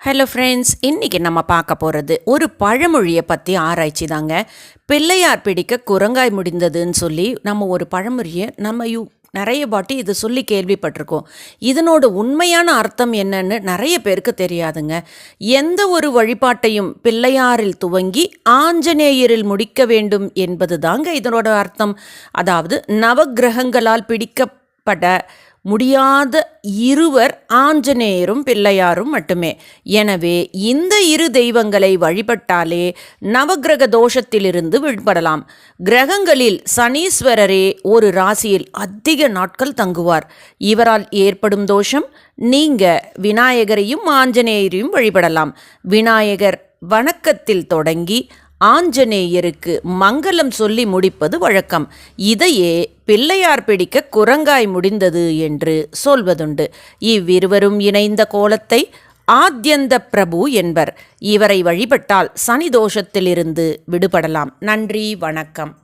Hello friends இன்றைக்கி நம்ம பார்க்க போகிறது ஒரு பழமொழியை பற்றி ஆராய்ச்சி தாங்க பிள்ளையார் பிடிக்க குரங்காய் முடிந்ததுன்னு சொல்லி நம்ம ஒரு பழமொழியை நம்ம யூ நிறைய பாட்டி இது சொல்லி கேள்விப்பட்டிருக்கோம். இதனோட உண்மையான அர்த்தம் என்னன்னு நிறைய பேருக்கு தெரியாதுங்க. எந்த ஒரு வழிபாட்டையும் பிள்ளையாரில் துவங்கி ஆஞ்சநேயரில் முடிக்க வேண்டும் என்பது தாங்க இதனோட அர்த்தம். அதாவது நவக்கிரகங்களால் உட்பட முடியாத இருவர் ஆஞ்சநேயரும் பிள்ளையாரும் மட்டுமே. எனவே இந்த இரு தெய்வங்களை வழிபட்டாலே நவக்கிரக தோஷத்திலிருந்து விடுபடலாம். கிரகங்களில் சனீஸ்வரரே ஒரு ராசியில் அதிக நாட்கள் தங்குவார். இவரால் ஏற்படும் தோஷம் நீங்க விநாயகரையும் ஆஞ்சநேயரையும் வழிபடலாம். விநாயகர் வணக்கத்தில் தொடங்கி ஆஞ்சநேயருக்கு மங்களம் சொல்லி முடிப்பது வழக்கம். இதையே பிள்ளையார் பிடிக்க குரங்காய் முடிந்தது என்று சொல்வதுண்டு. இவ்விருவரும் இணைந்த கோலத்தை ஆத்யந்த பிரபு என்பர். இவரை வழிபட்டால் சனி தோஷத்திலிருந்து விடுபடலாம். நன்றி வணக்கம்.